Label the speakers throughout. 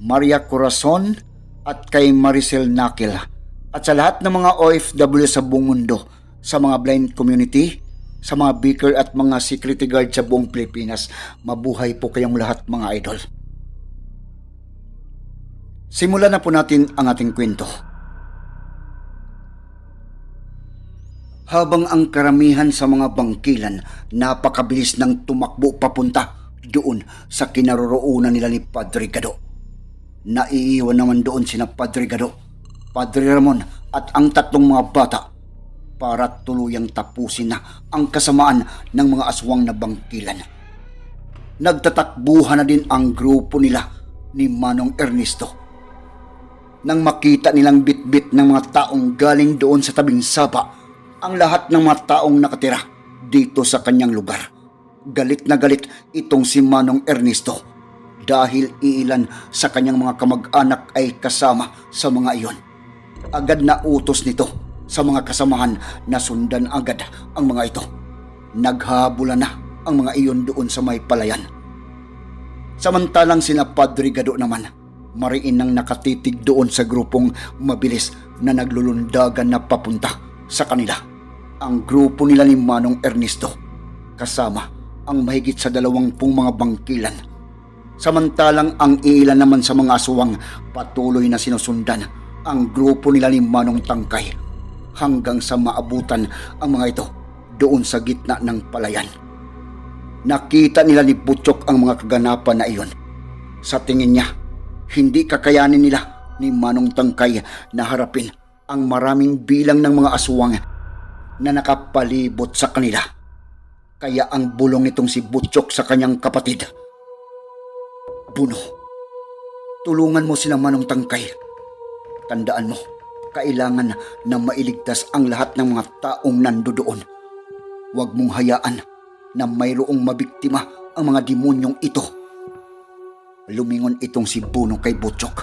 Speaker 1: Maria Corazon, at kay Maricel Nakil. At sa lahat ng mga OFW sa buong mundo, sa mga blind community, sa mga beaker at mga security guard sa buong Pilipinas, mabuhay po kayong lahat mga idol. Simulan na po natin ang ating kwento. Habang ang karamihan sa mga bangkilan napakabilis ng tumakbo papunta doon sa kinaroroonan nila ni Padre Gado. Naiiwan naman doon sina Padre Gado, Padre Ramon at ang tatlong mga bata para tuluyang tapusin na ang kasamaan ng mga aswang na bangkilan. Nagtatakbuhan na din ang grupo nila ni Manong Ernesto. Nang makita nilang bitbit ng mga taong galing doon sa tabing sapa, ang lahat ng mga taong nakatira dito sa kanyang lugar. Galit na galit itong si Manong Ernesto dahil iilan sa kanyang mga kamag-anak ay kasama sa mga iyon. Agad na utos nito sa mga kasamahan na sundan agad ang mga ito. Naghabulan na ang mga iyon doon sa may palayan. Samantalang sina Padre Gado naman, mariin nang nakatitig doon sa grupong mabilis na naglulundagan na papunta sa kanila. Ang grupo nila ni Manong Ernesto, kasama ang mahigit sa dalawampung mga bangkilan. Samantalang ang ilan naman sa mga aswang patuloy na sinusundan ang grupo nila ni Manong Tangkay hanggang sa maabutan ang mga ito doon sa gitna ng palayan. Nakita nila ni Butchok ang mga kaganapan na iyon. Sa tingin niya, hindi kakayanin nila ni Manong Tangkay na harapin ang maraming bilang ng mga aswang na nakapalibot sa kanila. Kaya ang bulong nitong si Butchok sa kanyang kapatid. Buno, tulungan mo sila Manong Tangkay. Tandaan mo, kailangan na mailigtas ang lahat ng mga taong nandoon. Huwag mong hayaan na mayroong mabiktima ang mga demonyong ito. Lumingon itong si Buno kay Butchok.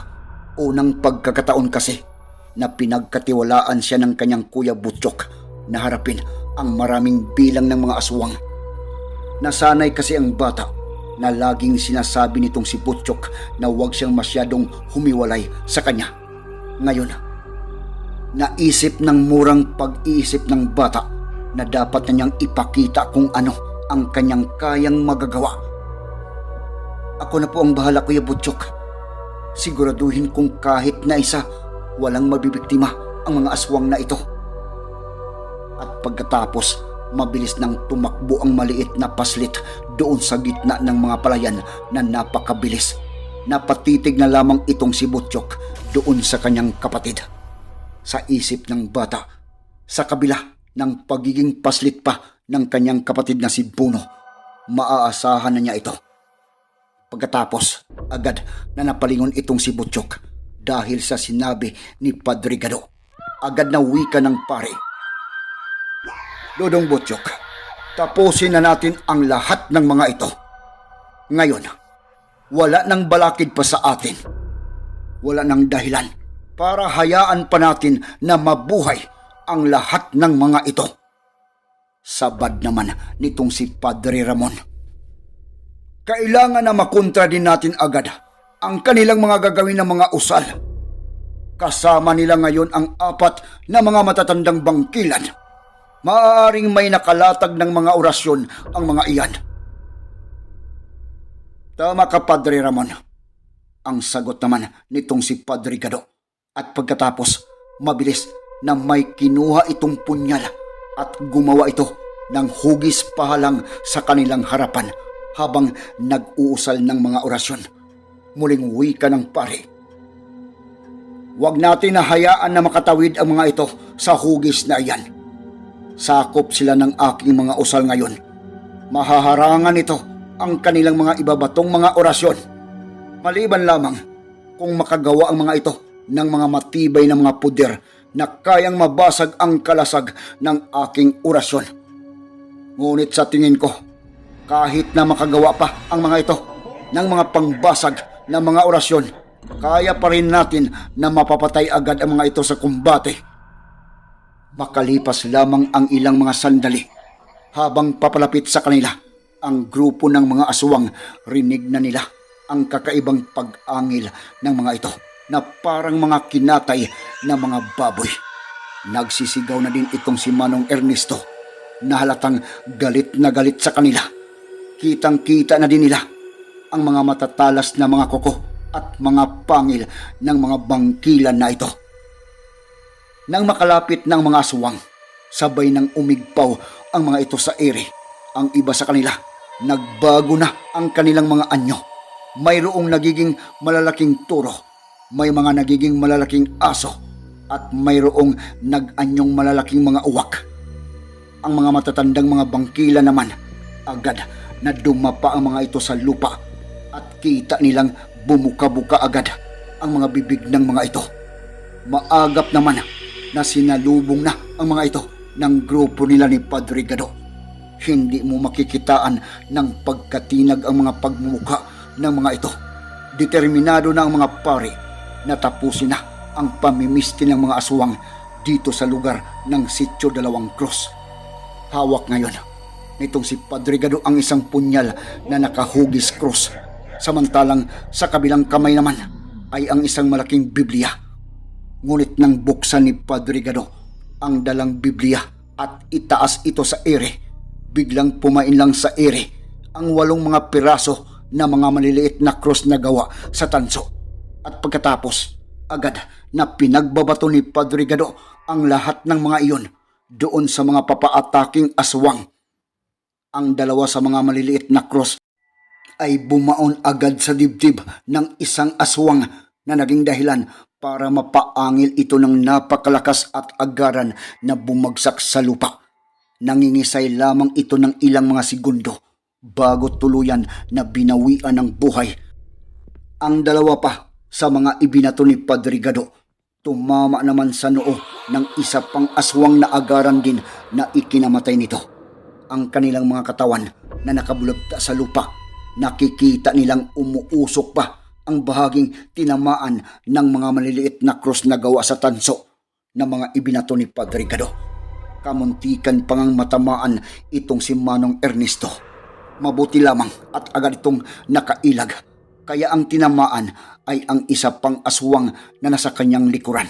Speaker 1: Unang pagkakataon kasi na pinagkatiwalaan siya ng kanyang kuya Butchok na harapin ang maraming bilang ng mga aswang. Nasanay kasi ang bata na laging sinasabi nitong si Butchok na huwag siyang masyadong humiwalay sa kanya. Ngayon, naisip ng murang pag-iisip ng bata na dapat na niyang ipakita kung ano ang kanyang kayang magagawa. Ako na po ang bahala Kuya Butchok. Siguraduhin kong kahit na isa walang mabibiktima ang mga aswang na ito. At pagkatapos, mabilis nang tumakbo ang maliit na paslit doon sa gitna ng mga palayan na napakabilis. Napatitig na lamang itong si Butchok doon sa kanyang kapatid. Sa isip ng bata, sa kabila ng pagiging paslit pa ng kanyang kapatid na si Buno, maaasahan na niya ito. Pagkatapos, agad na napalingon itong si Butchok dahil sa sinabi ni Padre Gado. Agad na wika ng pare. Dodong Butchok, tapusin na natin ang lahat ng mga ito. Ngayon, wala nang balakid pa sa atin. Wala nang dahilan para hayaan pa natin na mabuhay ang lahat ng mga ito. Sabad naman nitong si Padre Ramon. Kailangan na makontra din natin agad ang kanilang mga gagawin ng mga usal. Kasama nila ngayon ang apat na mga matatandang bangkilan. Maaaring may nakalatag ng mga orasyon ang mga iyan. Tama ka, Padre Ramon. Ang sagot naman nitong si Padre Gado. At pagkatapos, mabilis na may kinuha itong punyal at gumawa ito ng hugis pahalang sa kanilang harapan habang nag-uusal ng mga orasyon. Muling wika ng pare. Huwag natin na hayaan na makatawid ang mga ito sa hugis na iyan. Sakop sila ng aking mga usal ngayon. Mahaharangan ito ang kanilang mga ibabatong mga orasyon. Maliban lamang kung makagawa ang mga ito ng mga matibay na mga puder na kayang mabasag ang kalasag ng aking orasyon. Ngunit sa tingin ko, kahit na makagawa pa ang mga ito ng mga pangbasag ng mga orasyon, kaya pa rin natin na mapapatay agad ang mga ito sa kumbate. Makalipas lamang ang ilang mga sandali, habang papalapit sa kanila, ang grupo ng mga aswang rinig na nila ang kakaibang pag-angil ng mga ito na parang mga kinatay na mga baboy. Nagsisigaw na din itong si Manong Ernesto na halatang galit na galit sa kanila. Kitang-kita na din nila ang mga matatalas na mga koko at mga pangil ng mga bangkilan na ito. Nang makalapit ng mga aswang, sabay nang umigpaw ang mga ito sa ere. Ang iba sa kanila, nagbago na ang kanilang mga anyo. Mayroong nagiging malalaking turo, may mga nagiging malalaking aso, at mayroong nag-anyong malalaking mga uwak. Ang mga matatandang mga bangkila naman, agad na dumapa ang mga ito sa lupa at kita nilang bumuka-buka agad ang mga bibig ng mga ito. Maagap naman na sinalubong na ang mga ito ng grupo nila ni Padre Gado. Hindi mo makikitaan ng pagkatinag ang mga pagmumuka ng mga ito. Determinado na ang mga pari na tapusin na ang pamimisti ng mga aswang dito sa lugar ng Sityo Dalawang Cross. Hawak ngayon nitong si Padre Gado ang isang punyal na nakahugis cross. Samantalang sa kabilang kamay naman ay ang isang malaking Biblia. Ngunit nang buksan ni Padre Gado ang dalang Biblia at itaas ito sa ere, biglang pumain lang sa ere ang walong mga piraso na mga maliliit na cross na gawa sa tanso. At pagkatapos, agad na pinagbabato ni Padre Gado ang lahat ng mga iyon doon sa mga papaataking aswang. Ang dalawa sa mga maliliit na cross ay bumaon agad sa dibdib ng isang aswang na naging dahilan para mapaangil ito ng napakalakas at agaran na bumagsak sa lupa. Nangingisay lamang ito ng ilang mga segundo bago tuluyan na binawian ng buhay. Ang dalawa pa sa mga ibinato ni Padre Gado tumama naman sa noo ng isa pang aswang na agaran din na ikinamatay nito. Ang kanilang mga katawan na nakabulagta sa lupa, nakikita nilang umuusok pa ang bahaging tinamaan ng mga maliliit na krus na gawa sa tanso ng mga ibinato ni Padre Gado. Kamuntikan pangang matamaan itong si Manong Ernesto. Mabuti lamang at agad itong nakailag. Kaya ang tinamaan ay ang isa pang aswang na nasa kanyang likuran.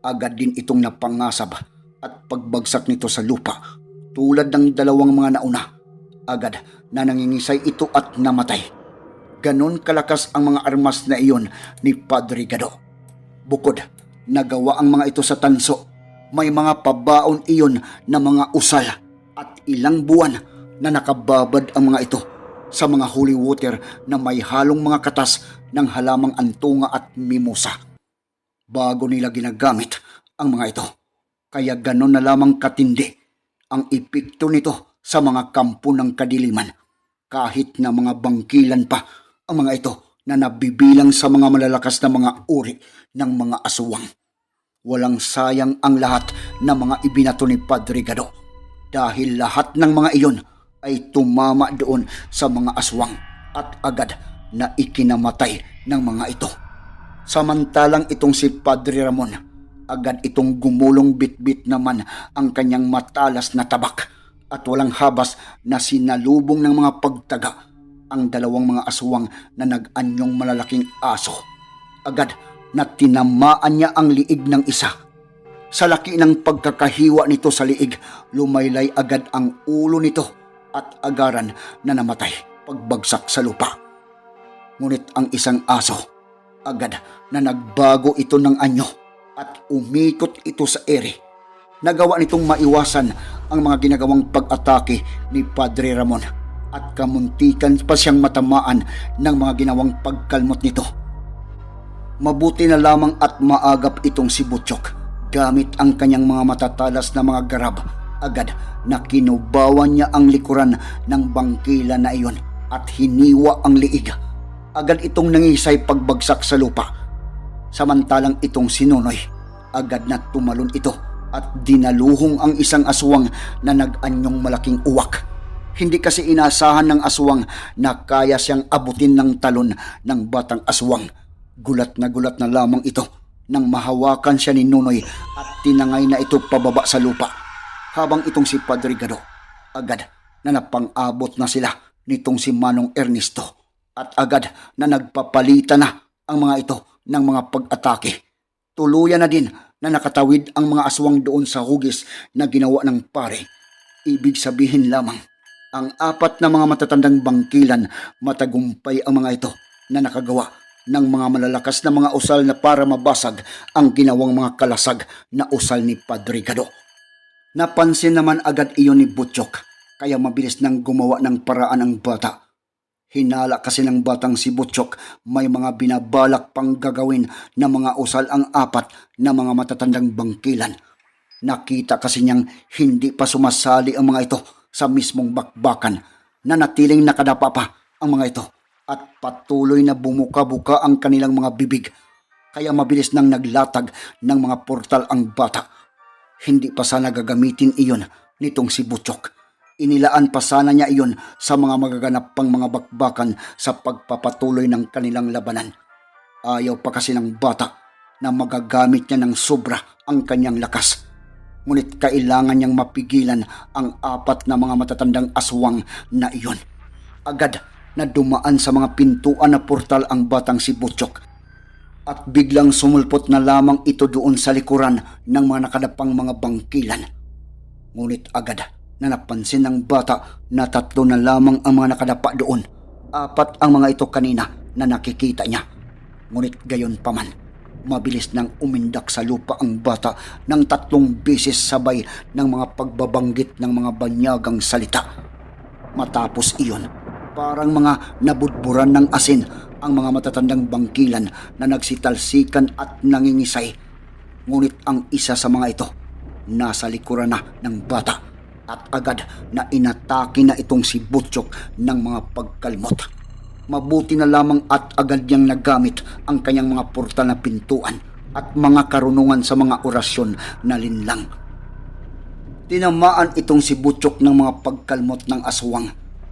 Speaker 1: Agad din itong napangasab at pagbagsak nito sa lupa tulad ng dalawang mga nauna. Agad na nangingisay ito at namatay. Ganon kalakas ang mga armas na iyon ni Padre Gado. Bukod, nagawa ang mga ito sa tanso. May mga pabaon iyon na mga usal at ilang buwan na nakababad ang mga ito sa mga holy water na may halong mga katas ng halamang antunga at mimosa. Bago nila ginagamit ang mga ito. Kaya ganon na lamang katindi ang epekto nito sa mga kampo ng kadiliman. Kahit na mga bangkilan pa ang mga ito na nabibilang sa mga malalakas na mga uri ng mga aswang. Walang sayang ang lahat ng mga ibinato ni Padre Gado dahil lahat ng mga iyon ay tumama doon sa mga aswang at agad na ikinamatay ng mga ito. Samantalang itong si Padre Ramon, agad itong gumulong bitbit naman ang kanyang matalas na tabak at walang habas na sinalubong ng mga pagtaga ang dalawang mga aswang na nag-anyong malalaking aso. Agad na tinamaan niya ang liig ng isa. Sa laki ng pagkakahiwa nito sa liig, lumaylay agad ang ulo nito at agaran na namatay pagbagsak sa lupa. Ngunit ang isang aso, agad na nagbago ito ng anyo at umikot ito sa ere. Nagawa nitong maiwasan ang mga ginagawang pag-atake ni Padre Ramon at kamuntikan pa siyang matamaan ng mga ginawang pagkalmot nito. Mabuti na lamang at maagap itong si Butchok gamit ang kanyang mga matatalas na mga garab. Agad na kinubawan niya ang likuran ng bangkila na iyon at hiniwa ang liig. Agad itong nangisay pagbagsak sa lupa Samantalang itong sinunoy, agad na tumalon ito at dinaluhong ang isang aswang na nag-anyong malaking uwak. Hindi kasi inasahan ng aswang na kaya siyang abutin ng talon ng batang aswang. Gulat na gulat na lamang ito nang mahawakan siya ni Nunoy at tinangay na ito pababa sa lupa. Habang itong si Padre Gado, agad na napang-abot na sila nitong si Manong Ernesto at agad na nagpapalitan na ang mga ito ng mga pag-atake. Tuluyan na din na nakatawid ang mga aswang doon sa hugis na ginawa ng pare. Ibig sabihin lamang, ang apat na mga matatandang bangkilan matagumpay ang mga ito na nakagawa ng mga malalakas na mga usal na para mabasag ang ginawang mga kalasag na usal ni Padre Gado. Napansin naman agad iyon ni Butchok kaya mabilis nang gumawa ng paraan ang bata. Hinala kasi ng batang si Butchok may mga binabalak pang gagawin na mga usal ang apat na mga matatandang bangkilan. Nakita kasi niyang hindi pa sumasali ang mga ito sa mismong bakbakan na natiling nakadapa pa ang mga ito at patuloy na bumuka-buka ang kanilang mga bibig. Kaya mabilis nang naglatag ng mga portal ang bata. Hindi pa sana gagamitin iyon nitong si Butchok. Inilaan pa sana niya iyon sa mga magaganap pang mga bakbakan sa pagpapatuloy ng kanilang labanan. Ayaw pa kasi ng bata na magagamit niya ng sobra ang kanyang lakas. Ngunit kailangan niyang mapigilan ang apat na mga matatandang aswang na iyon. Agad na dumaan sa mga pintuan na portal ang batang si Butchok at biglang sumulpot na lamang ito doon sa likuran ng mga nakadapang mga bangkilan. Ngunit agad na napansin ng bata na tatlo na lamang ang mga nakadapa doon. Apat ang mga ito kanina na nakikita niya. Ngunit gayon pa man, mabilis nang umindak sa lupa ang bata ng tatlong beses sabay ng mga pagbabanggit ng mga banyagang salita. Matapos iyon, parang mga nabudburan ng asin ang mga matatandang bangkilan na nagsitalsikan at nangingisay. Ngunit ang isa sa mga ito, nasa likuran na ng bata at agad na inatake na itong si Butchok ng mga pagkalmot. Mabuti na lamang at agad niyang nagamit ang kanyang mga portal na pintuan at mga karunungan sa mga orasyon na linlang. Tinamaan itong si Butchok ng mga pagkalmot ng aswang.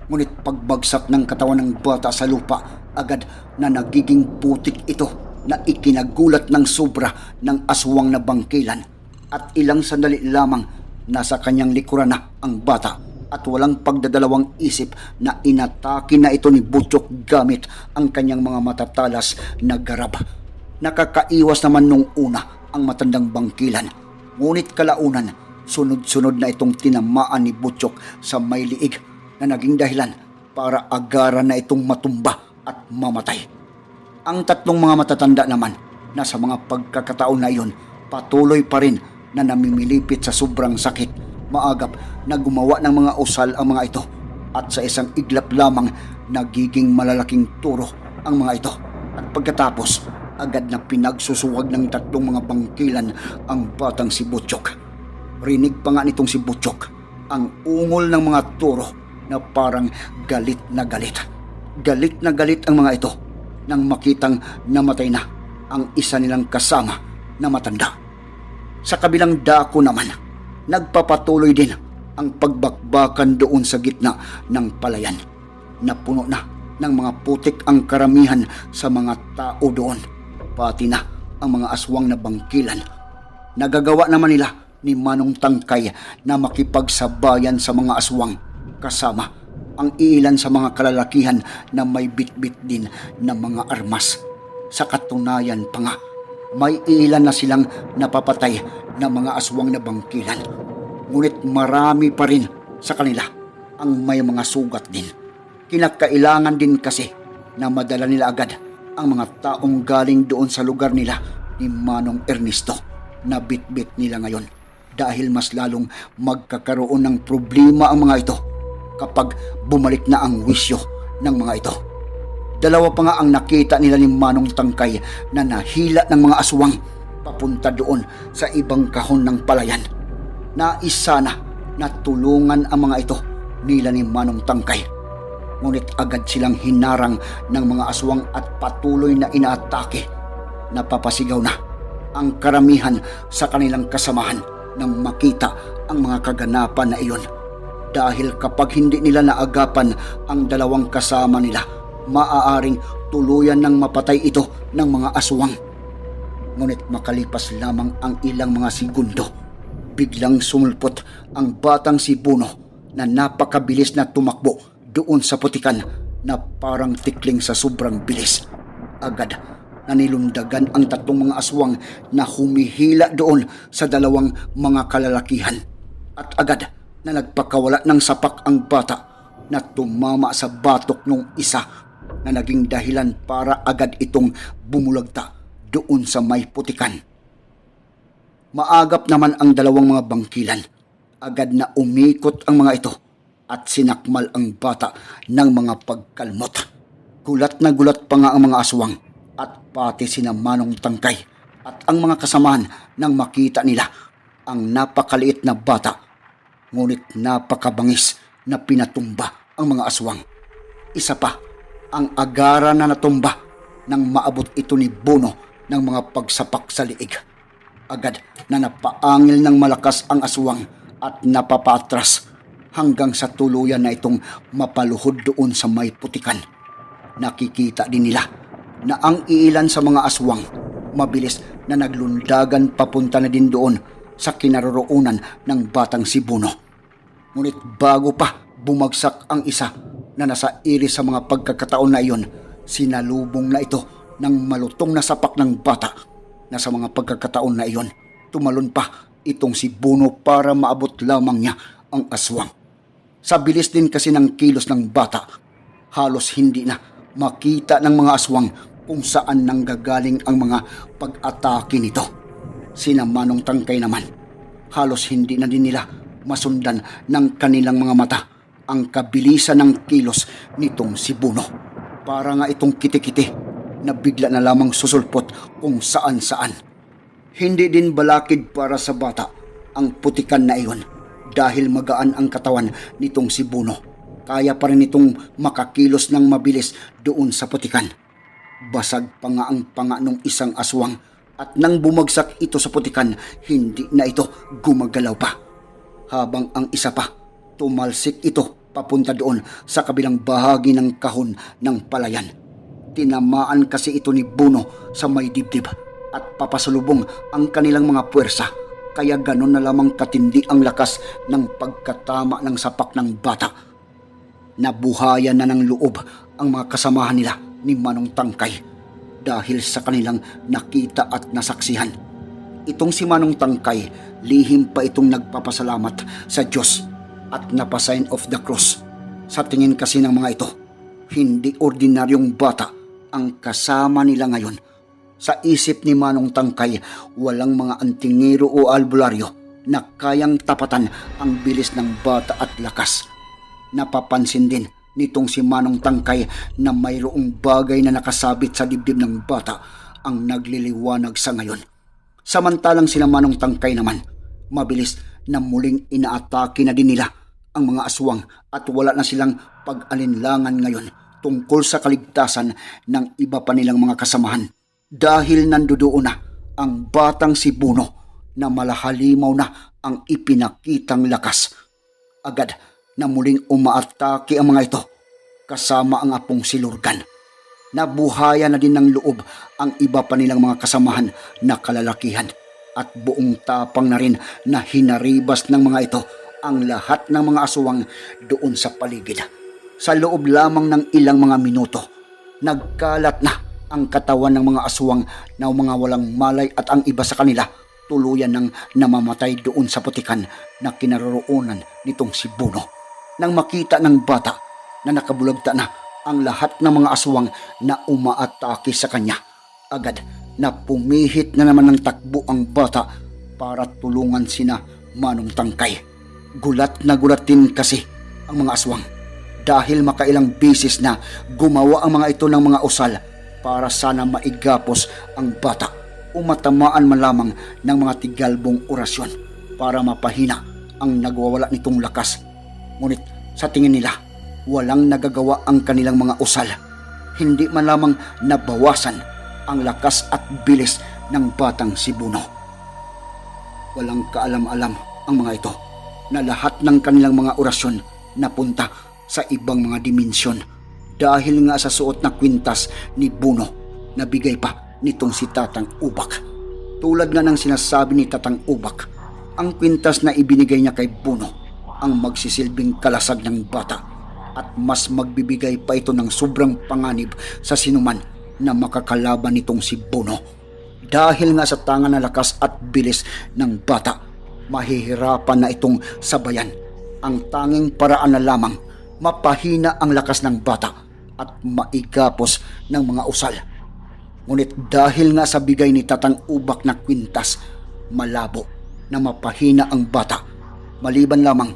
Speaker 1: Ngunit pagbagsak ng katawan ng bata sa lupa, agad na nagiging putik ito na ikinagulat ng sobra ng aswang na bangkilan. At ilang sandali lamang nasa kanyang likuran na ang bata at walang pagdadalawang isip na inatake na ito ni Butchok gamit ang kanyang mga matatalas na garab. Nakakaiwas naman nung una ang matandang bangkilan. Ngunit kalaunan, sunod-sunod na itong tinamaan ni Butchok sa may liig na naging dahilan para agaran na itong matumba at mamatay. Ang tatlong mga matatanda naman na sa mga pagkakataon na iyon patuloy pa rin na namimilipit sa sobrang sakit. Maagap na gumawa ng mga usal ang mga ito at sa isang iglap lamang nagiging malalaking turo ang mga ito. At pagkatapos, agad na pinagsusuwag ng tatlong mga bangkilan ang batang si Butchok. Rinig pa nga nitong si Butchok ang ungol ng mga turo na parang galit na galit. Galit na galit ang mga ito nang makitang namatay na ang isa nilang kasama na matanda. Sa kabilang dako naman, nagpapatuloy din ang pagbakbakan doon sa gitna ng palayan. Napuno na ng mga putik ang karamihan sa mga tao doon, pati na ang mga aswang na bangkilan. Nagagawa naman nila ni Manong Tangkay na makipagsabayan sa mga aswang kasama ang ilan sa mga kalalakihan na may bitbit din na mga armas. Sa katunayan pa nga, may ilan na silang napapatay na mga aswang na bangkilan. Ngunit marami pa rin sa kanila ang may mga sugat din. Kinakailangan din kasi na madala nila agad ang mga taong galing doon sa lugar nila ni Manong Ernesto na bitbit nila ngayon dahil mas lalong magkakaroon ng problema ang mga ito kapag bumalik na ang wisyo ng mga ito. Dalawa pa nga ang nakita nila ni Manong Tangkay na nahila ng mga aswang papunta doon sa ibang kahon ng palayan. Nais sana na tulungan ang mga ito nila ni Manong Tangkay. Ngunit agad silang hinarang ng mga aswang at patuloy na inaatake. napapasigaw na ang karamihan sa kanilang kasamahan nang makita ang mga kaganapan na iyon. Dahil kapag hindi nila naagapan ang dalawang kasama nila, maaaring tuluyan ng mapatay ito ng mga aswang. Ngunit makalipas lamang ang ilang mga segundo, biglang sumulpot ang batang si Buno na napakabilis na tumakbo doon sa putikan na parang tikling sa sobrang bilis. Agad na nilundagan ang tatlong mga aswang na humihila doon sa dalawang mga kalalakihan. At agad na nagpakawala ng sapak ang bata na tumama sa batok ng isa na naging dahilan para agad itong bumulagta doon sa may putikan. Maagap naman ang dalawang mga bangkilan. Agad na umikot ang mga ito at sinakmal ang bata ng mga pagkalmot. Gulat na gulat pa nga ang mga aswang at pati sina Manong Tangkay at ang mga kasamahan nang makita nila ang napakaliit na bata. Ngunit napakabangis na pinatumba ang mga aswang. Isa pa, ang agara na natumba nang maabot ito ni Bono ng mga pagsapak sa liig. Agad na napaangil ng malakas ang aswang at napapatras hanggang sa tuluyan na itong mapaluhod doon sa may putikan. Nakikita din nila na ang iilan sa mga aswang mabilis na naglundagan papunta na din doon sa kinaroroonan ng batang si Buno. Ngunit bago pa bumagsak ang isa na nasa iris sa mga pagkakataon na iyon, sinalubong na ito ng malutong na sapak ng bata na sa mga pagkakataon na iyon, tumalon pa itong si Buno para maabot lamang niya ang aswang. Sa bilis din kasi ng kilos ng bata, halos hindi na makita ng mga aswang kung saan nanggagaling ang mga pag-atake nito. Sina Manong Tangkay naman, halos hindi na din nila masundan ng kanilang mga mata ang kabilisan ng kilos nitong si Buno. Para nga itong kitikiti na bigla na lamang susulpot kung saan saan. Hindi din balakid para sa bata ang putikan na iyon dahil magaan ang katawan nitong si Buno. Kaya pa rin itong makakilos ng mabilis doon sa putikan. Basag pa nga ang panga ng isang aswang at nang bumagsak ito sa putikan, hindi na ito gumagalaw pa. Habang ang isa pa, tumalsik ito papunta doon sa kabilang bahagi ng kahon ng palayan. Tinamaan kasi ito ni Buno sa may dibdib at papasalubong ang kanilang mga puwersa kaya ganon na lamang katindi ang lakas ng pagkatama ng sapak ng bata. Nabuhayan na ng loob ang mga kasamahan nila ni Manong Tangkay dahil sa kanilang nakita at nasaksihan. Itong si Manong Tangkay, lihim pa itong nagpapasalamat sa Diyos at napasign of the cross. Sa tingin kasi ng mga ito, hindi ordinaryong bata ang kasama nila ngayon. Sa isip ni Manong Tangkay, walang mga antingero o albularyo na kayang tapatan ang bilis ng bata at lakas. Napapansin din nitong si Manong Tangkay na mayroong bagay na nakasabit sa dibdib ng bata ang nagliliwanag sa ngayon. Samantalang sila Manong Tangkay naman, mabilis na muling inaatake na din nila ang mga aswang at wala na silang pag-alinlangan ngayon tungkol sa kaligtasan ng iba pa nilang mga kasamahan dahil nandoon na ang batang si Buno na malahalimaw na ang ipinakitang lakas. Agad na muling umaatake ang mga ito kasama ang apong si Lurgan. Nabuhaya na din ng loob ang iba pa nilang mga kasamahan na kalalakihan at buong tapang na rin na hinaribas ng mga ito ang lahat ng mga aswang doon sa paligid. Sa loob lamang ng ilang mga minuto, nagkalat na ang katawan ng mga aswang na mga walang malay at ang iba sa kanila tuluyan ng namamatay doon sa putikan na kinaroroonan nitong si Buno. Nang makita ng bata na nakabulagta na ang lahat ng mga aswang na umaatake sa kanya, agad na pumihit na naman ng takbo ang bata para tulungan sina Manong Tangkay. Gulat na gulat din kasi ang mga aswang dahil makailang bisis na gumawa ang mga ito ng mga usal para sana maigapos ang bata o matamaan man lamang ng mga tigalbong orasyon para mapahina ang nagwawala nitong lakas. Ngunit sa tingin nila, walang nagagawa ang kanilang mga usal. Hindi man lamang nabawasan ang lakas at bilis ng batang si Buno. Walang kaalam-alam ang mga ito na lahat ng kanilang mga orasyon napunta sa ibang mga dimensyon dahil nga sa suot na kwintas ni Buno na bigay pa nitong si Tatang Ubak. Tulad nga ng sinasabi ni Tatang Ubak, ang kwintas na ibinigay niya kay Buno ang magsisilbing kalasag ng bata at mas magbibigay pa ito ng sobrang panganib sa sinuman na makakalaban nitong si Buno. Dahil nga sa tangan na lakas at bilis ng bata, mahihirapan na itong sabayan. Ang tanging paraan na lamang, mapahina ang lakas ng bata at maigapos ng mga usal. Ngunit dahil nga sa bigay ni Tatang Ubak na kwintas, malabo na mapahina ang bata. Maliban lamang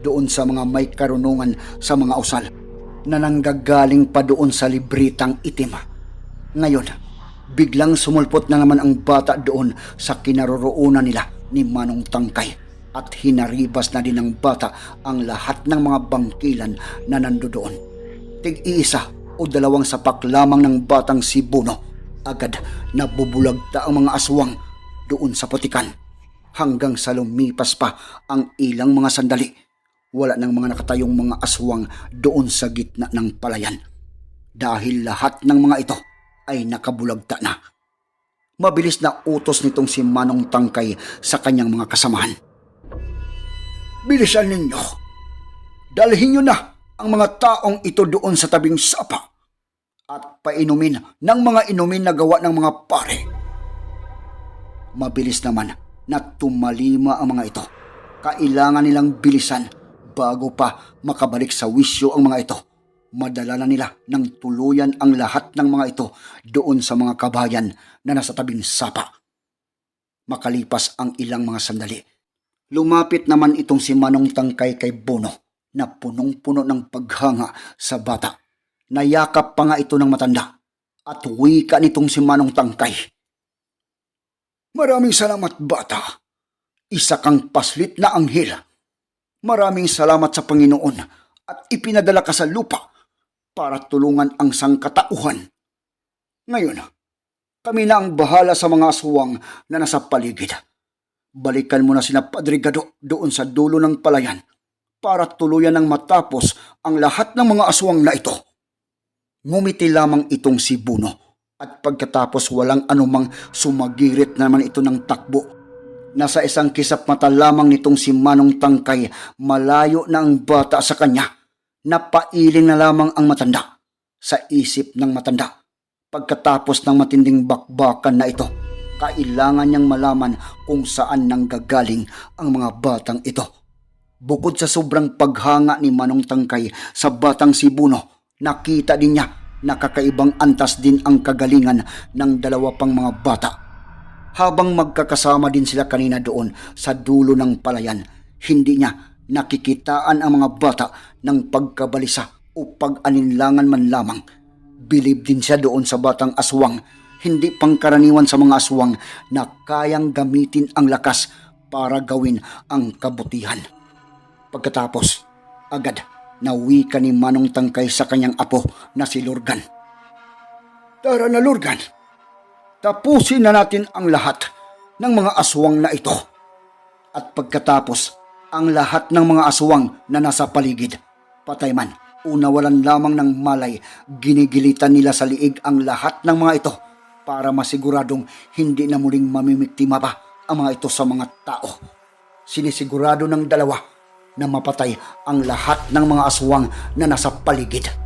Speaker 1: doon sa mga may karunungan sa mga usal na nanggagaling pa doon sa libritang itim. Ngayon, biglang sumulpot na naman ang bata doon sa kinaroroonan nila ni Manong Tangkay at hinaribas na din ng bata ang lahat ng mga bangkilan na nandoon. Tig-iisa o dalawang sapak lamang ng batang si Buno. Agad nabubulagta ang mga aswang doon sa putikan hanggang sa lumipas pa ang ilang mga sandali. Wala ng mga nakatayong mga aswang doon sa gitna ng palayan. Dahil lahat ng mga ito ay nakabulagta na. Mabilis na utos nitong si Manong Tangkay sa kanyang mga kasamahan. Bilisan ninyo. Dalhin nyo na ang mga taong ito doon sa tabing sapa at painumin ng mga inumin na gawa ng mga pare. Mabilis naman na tumalima ang mga ito. Kailangan nilang bilisan bago pa makabalik sa wisyo ang mga ito. Madala na nila ng tuluyan ang lahat ng mga ito doon sa mga kabayan na nasa tabing sapa. Makalipas ang ilang mga sandali, lumapit naman itong si Manong Tangkay kay Bono na punong-puno ng paghanga sa bata. Nayakap pa nga ito ng matanda at wika nitong si Manong Tangkay. Maraming salamat bata. Isa kang paslit na anghel. Maraming salamat sa Panginoon at ipinadala ka sa lupa para tulungan ang sangkatauhan. Ngayon, kami na ang bahala sa mga aswang na nasa paligid. Balikan mo na sina Padre Gado doon sa dulo ng palayan para tuluyan ng matapos ang lahat ng mga aswang na ito. Ngumiti lamang itong si Buno at pagkatapos walang anumang sumagirit naman ito ng takbo. Nasa isang kisap mata lamang nitong si Manong Tangkay, malayo na ang bata sa kanya. Napailing na lamang ang matanda sa isip ng matanda. Pagkatapos ng matinding bakbakan na ito, kailangan niyang malaman kung saan nanggagaling ang mga batang ito. Bukod sa sobrang paghanga ni Manong Tangkay sa batang si Buno, nakita din niya na kakaibang antas din ang kagalingan ng dalawa pang mga bata. Habang magkakasama din sila kanina doon sa dulo ng palayan, hindi niya nakikitaan ang mga bata ng pagkabalisa o pag-aninlangan man lamang. Bilib din siya doon sa batang aswang, hindi pangkaraniwan sa mga aswang na kayang gamitin ang lakas para gawin ang kabutihan. Pagkatapos, agad nawi ka ni Manong Tangkay sa kanyang apo na si Lurgan. Tara na Lurgan, tapusin na natin ang lahat ng mga aswang na ito. At pagkatapos, ang lahat ng mga aswang na nasa paligid, patay man, unawalan lamang ng malay, ginigilitan nila sa liig ang lahat ng mga ito para masiguradong hindi na muling mamimiktima pa ang mga ito sa mga tao. Sinisigurado ng dalawa na mapatay ang lahat ng mga aswang na nasa paligid.